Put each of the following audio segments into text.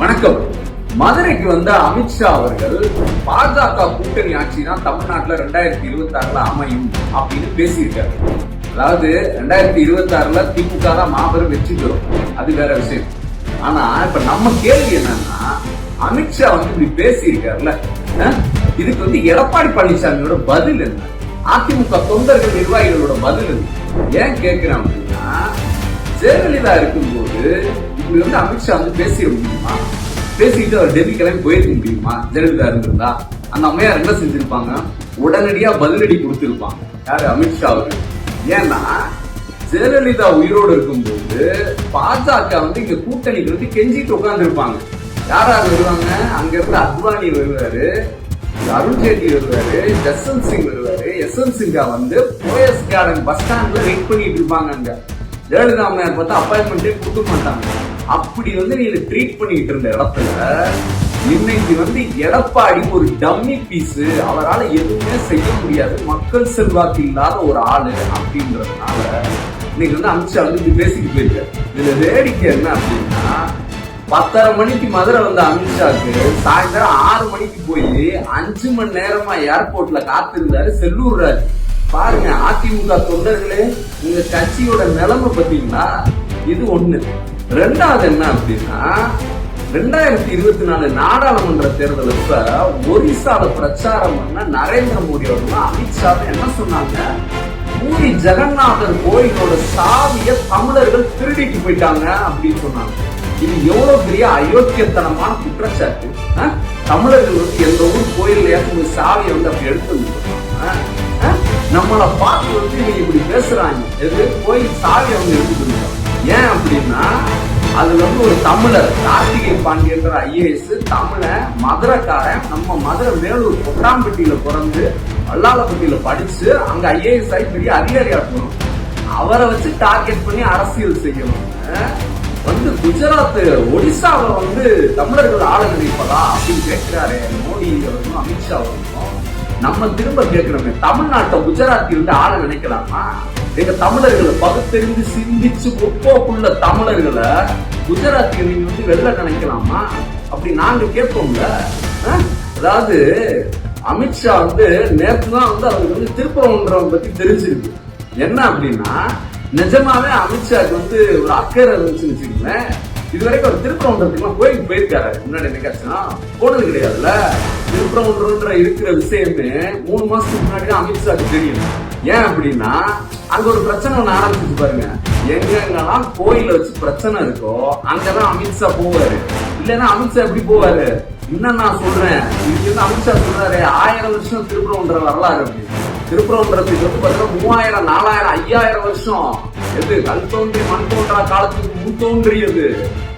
வணக்கம். மதுரைக்கு வந்த அமித்ஷா அவர்கள் பாஜக கூட்டணி ஆட்சி தான் தமிழ்நாட்டில் ரெண்டாயிரத்தி இருபத்தி ஆறுல அமையும் அப்படின்னு பேசியிருக்காரு. அதாவது ரெண்டாயிரத்தி இருபத்தி ஆறுல திமுக தான் மாபெரும் வெற்றி பெறும். அது வேற விஷயம். ஆனா இப்ப நம்ம கேள்வி என்னன்னா அமித்ஷா வந்து இப்படி பேசியிருக்காருல்ல இதுக்கு வந்து எடப்பாடி பழனிசாமியோட பதில் என்ன? அதிமுக தொண்டர்கள் நிர்வாகிகளோட பதில் என்ன? ஏன் கேட்கிறேன் அப்படின்னா ஜெயலலிதா இருக்கும்போது இப்படி வந்து அமித்ஷா வந்து பேசிட முடியுமா? பேசிக்கிட்டு அவர் டெல்லி கிளம்பி போயிருக்க முடியுமா? ஜெயலலிதா இருந்திருந்தா. அந்த அம்மையார் என்ன செஞ்சிருப்பாங்க? உடனடியா பதிலடி கொடுத்திருப்பாங்க. யாரு? அமித்ஷா அவரு ஏன்னா ஜெயலலிதா உயிரோடு இருக்கும்போது பாஜக வந்து இங்க கூட்டணிக்கு வந்து கெஞ்சிட்டு உட்காந்துருப்பாங்க யார் யார் வருவாங்க? அங்க இருந்து அத்வானி வருவாரு அருண் ஜேட்லி வருவாரு ஜஸ்வந்த் சிங் வருவாரு. யஸ்வந்த் சிங்கா வந்து போயஸ் கார்டன் பஸ் ஸ்டாண்ட்ல வெயிட் பண்ணிட்டு இருப்பாங்க அங்க. ஜெயலலிதா அம்மையார் பார்த்தா அப்பாயின்மெண்ட்டே கொடுக்க மாட்டாங்க. அப்படி வந்து நீங்க ட்ரீட் பண்ணிட்டு இருந்த இடத்துல இன்னைக்கு வந்து எடப்பாடி ஒரு டம்மி பீஸ் அவரால் எதுவுமே செய்ய முடியாது. மக்கள் செல்வாக்கு இல்லாத ஒரு ஆளு அப்படின்றதுனால இன்னைக்கு வந்து அமித்ஷா வந்து பேசிட்டு போயிருக்காரு இதுல வேடிக்கை என்ன அப்படின்னா பத்தரை மணிக்கு மதுரை வந்த அமித்ஷாக்கு சாயந்தரம் ஆறு மணிக்கு போய் அஞ்சு மணி நேரமா ஏர்போர்ட்ல காத்திருந்தாரு செல்லூர் ராஜ். பாருங்க அதிமுக தொண்டர்களே உங்க கட்சியோட நிலைமை பாத்தீங்களா இது ஒண்ணு. ரெண்டாவது என்ன அப்படின்னா ரெண்டாயிரத்தி இருபத்தி நாலு நாடாளுமன்ற தேர்தலுக்கு ஒரிசால பிரச்சாரம் பண்ண நரேந்திர மோடி அவர்கள் அமித்ஷா என்ன சொன்னாங்க? பூரி ஜெகநாதர் கோயிலோட சாவிய தமிழர்கள் திருடிட்டு போயிட்டாங்க அப்படின்னு சொன்னாங்க. இது எவ்வளவு பெரிய அயோக்கியத்தனமான குற்றச்சாட்டு ஆ? தமிழர்கள் வந்து எந்த ஊர் கோயில் ஏற்கனவே சாவியை வந்து அப்படி எடுத்து நம்மளை பார்த்து வந்து இப்படி பேசுறாங்க. எது? கோயில் சாவியை வந்து எடுத்துட்டு ஏன் அப்படின்னா அது வந்து ஒரு தமிழர் கார்த்திகை பாண்டியன்ற ஐஏஎஸ் தமிழ மதுரைக்காரன் நம்ம மதுரை மேலூர் கொட்டாம்பட்டியில பிறந்து வல்லாளப்பட்டியில படிச்சு அங்க ஐஏஎஸ் ஆகி பெரிய அதிகாரி ஆக்கணும் அவரை வச்சு டார்கெட் பண்ணி அரசியல் செய்யணும். வந்து குஜராத் ஒடிசாவை வந்து தமிழர்கள் ஆள நினைப்பதா அப்படின்னு கேட்கிறாரு மோடி அவர்களும் அமித்ஷா அவர்களும் நம்ம திரும்ப கேட்கிறோமே தமிழ்நாட்டை குஜராத்தில் இருந்து ஆள நினைக்கலாமா? எங்க தமிழர்களை பகுத்தறிந்து சிந்திச்சு ஒப்போக்குள்ள தமிழர்களை குஜராத்தில் நீங்க வந்து வெளில நினைக்கலாமா? அப்படி நாங்க கேட்போம்ல. அதாவது அமித்ஷா வந்து நேற்று தான் வந்து அவருக்கு வந்து திருப்பரங்குன்றம் பத்தி தெரிஞ்சிருக்கு. என்ன அப்படின்னா நிஜமாவே அமித்ஷாக்கு வந்து ஒரு அக்கறை இருந்துச்சுன்னு வச்சுக்கோங்களேன். இது வரைக்கும் அவர் திருப்பரங்குன்றத்துக்குலாம் கோயிலுக்கு போயிருக்காரு. முன்னாடி என்னைக்காச்சும் போனது கிடையாதுல்ல. திருப்பரங்குன்றன்ற இருக்கிற விஷயமே மூணு மாசத்துக்கு முன்னாடி தான் அமித்ஷாக்கு தெரியும். ஏன் அப்படின்னா அங்க ஒரு பிரச்சனை ஒண்ணு ஆரம்பிச்சு பாருங்க. எங்கெங்கெல்லாம் கோயில வச்சு பிரச்சனை இருக்கோ அங்கதான் அமித்ஷா போவாரு. இல்லைன்னா அமித்ஷா எப்படி போவாரு? இன்னும் நான் சொல்றேன். இதுக்கு வந்து அமித்ஷா சொல்றாரு ஆயிரம் வருஷம் திருப்புறம்ன்ற வரலாறு அப்படி. திருப்புறம்ன்றதுக்கு வந்து பாத்தீங்கன்னா மூவாயிரம் நாலாயிரம் ஐயாயிரம் வருஷம். எது? கல் தோன்றி மண் தோன்றா காலத்துக்கு முன் தோன்றியது.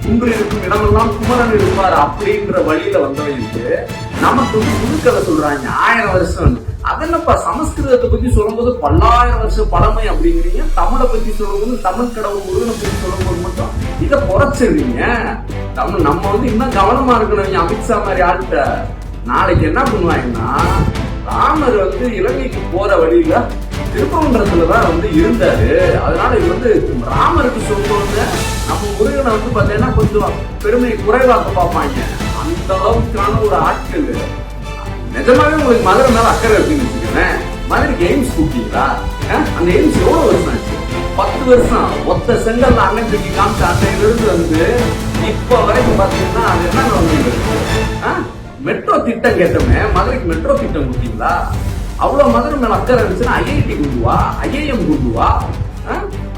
குன்று இருக்கும் இடமெல்லாம் குமரன் இருப்பார் அப்படின்ற வழியில வந்தவங்களுக்கு நமக்கு வந்து புதுக்கதை சொல்றாங்க. ஆயிரம் வருஷம் அதென்னப்பா சமஸ்கிருதத்தை பத்தி சொல்லும்போது பல்லாயிரம் வருஷம் பழமை அப்படிங்கிறீங்க. தமிழை பத்தி சொல்லும்போது தமிழ் கடவுள் முருகனை பத்தி சொல்லும்போது மட்டும் இதை குறைச்சிருவீங்க தமிழ் நம்ம வந்து இன்னும் கவனமா இருக்கணும். அமித்ஷா மாதிரி ஆள்கிட்ட. நாளைக்கு என்ன பண்ணுவாங்கன்னா ராமர் வந்து இலங்கைக்கு போற வழியில திருப்பரங்குன்றத்துல தான் வந்து இருந்தாரு. அதனால இது வந்து ராமருக்கு சொல்லுவாங்க நம்ம முருகனை வந்து பார்த்தீங்கன்னா கொஞ்சம் பெருமை குறைவாக பார்ப்பாங்க. அந்த அளவுக்கான ஒரு ஆட்கள். நிஜமாவே உங்களுக்கு மதுரை மேல அக்கறை இருக்குன்னு வச்சுக்கோங்க மதுரைக்கு எய்ம்ஸ் கூப்பிட்டீங்களா? அந்த எய்ம்ஸ் எவ்வளவு வருஷம் ஆச்சு? பத்து வருஷம். ஒத்த செங்கல்ல அண்ணன் தூக்கி காமிச்ச அன்னையில இருந்து வந்து இப்ப வரைக்கும் பாத்தீங்கன்னா அது என்ன நடந்துருக்கு மெட்ரோ திட்டம் கேட்டோமே. மதுரைக்கு மெட்ரோ திட்டம் கொடுத்தீங்களா? அவ்வளவு மதுரை மேல அக்கறை இருந்துச்சுன்னா ஐஐடி கொண்டு ஐஐஎம் கொண்டு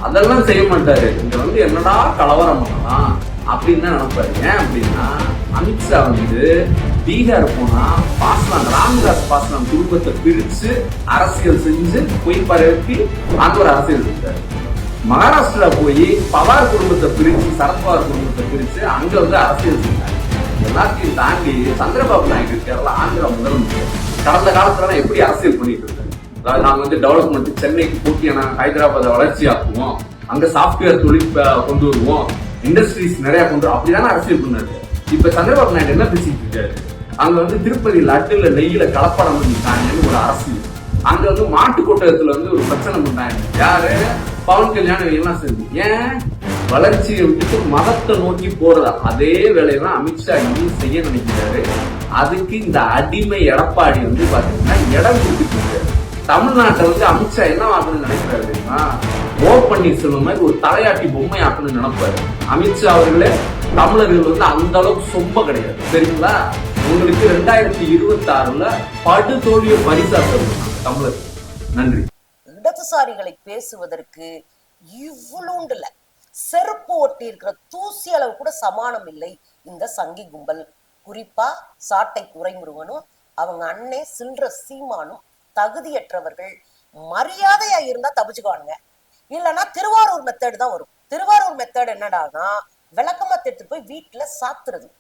அதெல்லாம் செய்ய மாட்டாரு. இங்க வந்து என்னடா கலவரம் பண்ணலாம்? அப்படின்னு தான் நினைப்பாரு. ஏன் அப்படின்னா அமித்ஷா வந்து பீகார் போனா பாஸ்லாண்ட பாசனம் குடும்பத்தை பிரித்து அரசியல் செஞ்சு போய் பரப்பி அந்த ஒரு அரசியல் செஞ்சாரு மகாராஷ்டிரா போய் பவார் குடும்பத்தை பிரித்து சரத்பவார் குடும்பத்தை பிரித்து அங்க வந்து அரசியல் செஞ்சாங்க எல்லாத்தையும் தாண்டி சந்திரபாபு நாயுடு இருக்காருல ஆந்திரா முதலமைச்சர். கடந்த காலத்துல எப்படி அரசியல் பண்ணிட்டு இருக்காரு அதாவது நாங்க வந்து டெவலப்மெண்ட் சென்னைக்கு போட்டியான ஹைதராபாத்தை வளர்ச்சி ஆக்குவோம். அங்க சாஃப்ட்வேர் தொழில் கொண்டு வருவோம். இண்டஸ்ட்ரீஸ் நிறைய கொண்டு வரும் அப்படிதானே அரசியல் பண்ணாரு. இப்ப சந்திரபாபு நாயுடு என்ன பேசிட்டு இருக்காரு? அங்க வந்து திருப்பதி லட்டுல நெய்யில கலப்படம் பண்ணிட்டாங்கன்னு ஒரு அரசியல் அங்க வந்து மாட்டு கொட்டகத்துல வந்து ஒரு பிரச்சனை பண்ணாங்க. யாரு? பவன் கல்யாணம் எல்லாம் செஞ்சு ஏன்? வளர்ச்சியை விட்டுட்டு மதத்தை நோக்கி போறதா? அதே வேலையெல்லாம் அமித்ஷா இன்னும் செய்ய நினைக்கிறாரு. அதுக்கு இந்த அடிமை எடப்பாடி வந்து பாத்தீங்கன்னா இடம் கொடுத்துட்டு தமிழ்நாட்டை வந்து அமித்ஷா என்ன ஆக்கணும்னு நினைக்கிறாரு அப்படின்னா ஓ பன்னீர்செல்வம் மாதிரி ஒரு தலையாட்டி பொம்மை ஆக்கணும்னு நினைப்பாரு. அமித்ஷா அவர்களே தமிழர்கள் வந்து அந்த அளவுக்கு சொம்ப கிடையாது. சரிங்களா? உங்களுக்கு ரெண்டாயிரத்தி இருபத்தி ஆறுல படு தோல்வியை பரிசா தமிழர். நன்றி. இடதுசாரிகளை பேசுவதற்கு இவ்வளோண்டுல செருப்பு ஒட்டி இருக்கிற தூசி அளவு கூட சமானம் இல்லை இந்த சங்கி கும்பல். குறிப்பா சாட்டை துறைமுருகனும் அவங்க அண்ணே சில்ற சீமானும் தகுதியற்றவர்கள். மரியாதையா இருந்தா தப்பிச்சுக்குவானுங்க. இல்லைன்னா திருவாரூர் மெத்தேடு தான் வரும். திருவாரூர் மெத்தேடு என்னடானா விளக்கமா திட்டு போய் வீட்டுல சாத்துறது.